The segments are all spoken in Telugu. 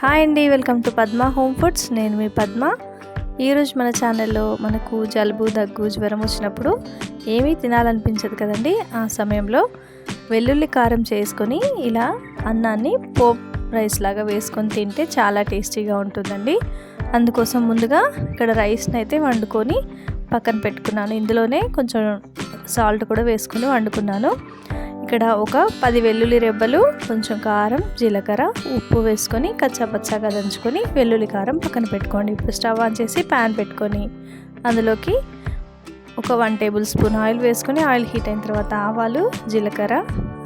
హాయ్ అండి welcome to Padma home foods. నేను మీ పద్మ. ఈరోజు మన ఛానల్లో మనకు జలుబు దగ్గు జ్వరం వచ్చినప్పుడు ఏమీ తినాలనిపించదు కదండి. ఆ సమయంలో వెల్లుల్లి కారం చేసుకొని ఇలా అన్నాన్ని పోప్ రైస్ లాగా వేసుకొని తింటే చాలా టేస్టీగా ఉంటుందండి. అందుకోసం ముందుగా ఇక్కడ రైస్ని అయితే వండుకొని పక్కన పెట్టుకున్నాను. ఇందులోనే కొంచెం సాల్ట్ కూడా వేసుకుని వండుకున్నాను. ఇక్కడ ఒక పది వెల్లుల్లి రెబ్బలు కొంచెం కారం జీలకర్ర ఉప్పు వేసుకొని కచ్చాపచ్చాగా దంచుకొని వెల్లుల్లి కారం పక్కన పెట్టుకోండి. ఇప్పుడు స్టవ్ ఆన్ చేసి ప్యాన్ పెట్టుకొని అందులోకి ఒక వన్ టేబుల్ స్పూన్ ఆయిల్ వేసుకొని ఆయిల్ హీట్ అయిన తర్వాత ఆవాలు జీలకర్ర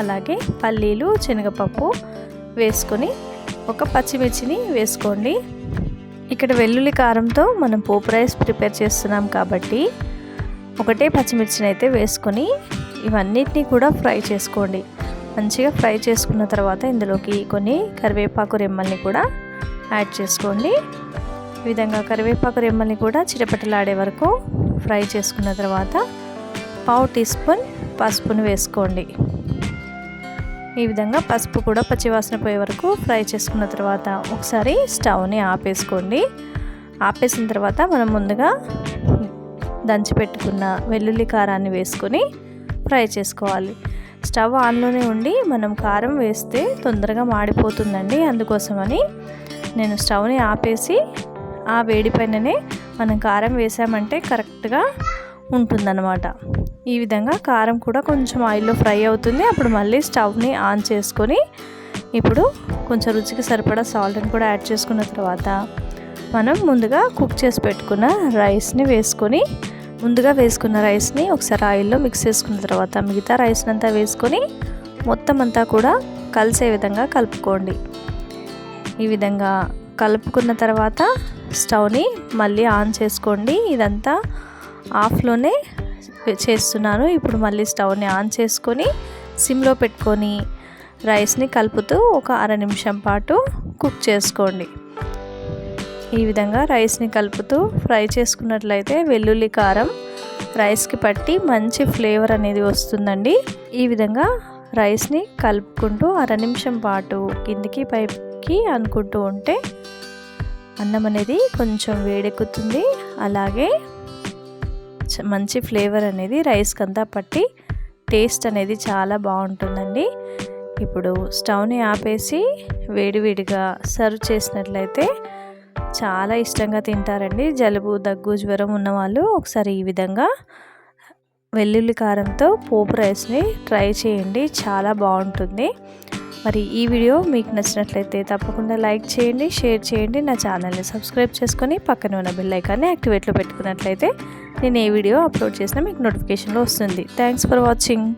అలాగే పల్లీలు శనగపప్పు వేసుకొని ఒక పచ్చిమిర్చిని వేసుకోండి. ఇక్కడ వెల్లుల్లి కారంతో మనం పోపు రైస్ ప్రిపేర్ చేస్తున్నాం కాబట్టి ఒకటే పచ్చిమిర్చిని అయితే వేసుకొని ఇవన్నిటిని కూడా ఫ్రై చేసుకోండి. మంచిగా ఫ్రై చేసుకున్న తర్వాత ఇందులోకి కొన్ని కరివేపాకు రెమ్మల్ని కూడా యాడ్ చేసుకోండి. ఈ విధంగా కరివేపాకు రెమ్మల్ని కూడా చిటపటలాడే వరకు ఫ్రై చేసుకున్న తర్వాత పావు టీ స్పూన్ పసుపును వేసుకోండి. ఈ విధంగా పసుపు కూడా పచ్చివాసన పోయే వరకు ఫ్రై చేసుకున్న తర్వాత ఒకసారి స్టవ్ని ఆపేసుకోండి. ఆపేసిన తర్వాత మనం ముందుగా దంచి పెట్టుకున్న వెల్లుల్లి కారాన్ని వేసుకొని ఫ్రై చేసుకోవాలి. స్టవ్ ఆన్లోనే ఉండి మనం కారం వేస్తే తొందరగా మాడిపోతుందండి అందుకోసమని నేను స్టవ్ని ఆపేసి ఆ వేడి పైననే మనం కారం వేసామంటే కరెక్ట్గా ఉంటుందన్నమాట. ఈ విధంగా కారం కూడా కొంచెం ఆయిల్లో ఫ్రై అవుతుంది. అప్పుడు మళ్ళీ స్టవ్ని ఆన్ చేసుకొని ఇప్పుడు కొంచెం రుచికి సరిపడా సాల్ట్ని కూడా యాడ్ చేసుకున్న తర్వాత మనం ముందుగా కుక్ చేసి పెట్టుకున్న రైస్ని వేసుకొని ముందుగా వేసుకున్న రైస్ని ఒకసారి ఆయిల్లో మిక్స్ చేసుకున్న తర్వాత మిగతా రైస్ని అంతా వేసుకొని మొత్తం అంతా కూడా కలిసే విధంగా కలుపుకోండి. ఈ విధంగా కలుపుకున్న తర్వాత స్టవ్ని మళ్ళీ ఆన్ చేసుకోండి. ఇదంతా ఆఫ్లోనే చేస్తున్నాను. ఇప్పుడు మళ్ళీ స్టవ్ని ఆన్ చేసుకొని సిమ్లో పెట్టుకొని రైస్ని కలుపుతూ ఒక అర నిమిషం పాటు కుక్ చేసుకోండి. ఈ విధంగా రైస్ని కలుపుతూ ఫ్రై చేసుకున్నట్లయితే వెల్లుల్లి కారం రైస్కి పట్టి మంచి ఫ్లేవర్ అనేది వస్తుందండి. ఈ విధంగా రైస్ని కలుపుకుంటూ అర నిమిషం పాటు కిందికి పైకి అనుకుంటూ ఉంటే అన్నం అనేది కొంచెం వేడెక్కుతుంది. అలాగే మంచి ఫ్లేవర్ అనేది రైస్కి అంతా పట్టి టేస్ట్ అనేది చాలా బాగుంటుందండి. ఇప్పుడు స్టవ్ని ఆపేసి వేడివేడిగా సర్వ్ చేసినట్లయితే చాలా ఇష్టంగా తింటారండి. జలుబు దగ్గు జ్వరం ఉన్నవాళ్ళు ఒకసారి ఈ విధంగా వెల్లుల్లి కారంతో పోపు రైస్ని ట్రై చేయండి. చాలా బాగుంటుంది. మరి ఈ వీడియో మీకు నచ్చినట్లయితే తప్పకుండా లైక్ చేయండి షేర్ చేయండి. నా ఛానల్ని సబ్స్క్రైబ్ చేసుకొని పక్కన ఉన్న బెల్ ఐకాన్ని యాక్టివేట్లో పెట్టుకున్నట్లయితే నేను ఏ వీడియో అప్లోడ్ చేసినా మీకు నోటిఫికేషన్లో వస్తుంది. Thanks for watching.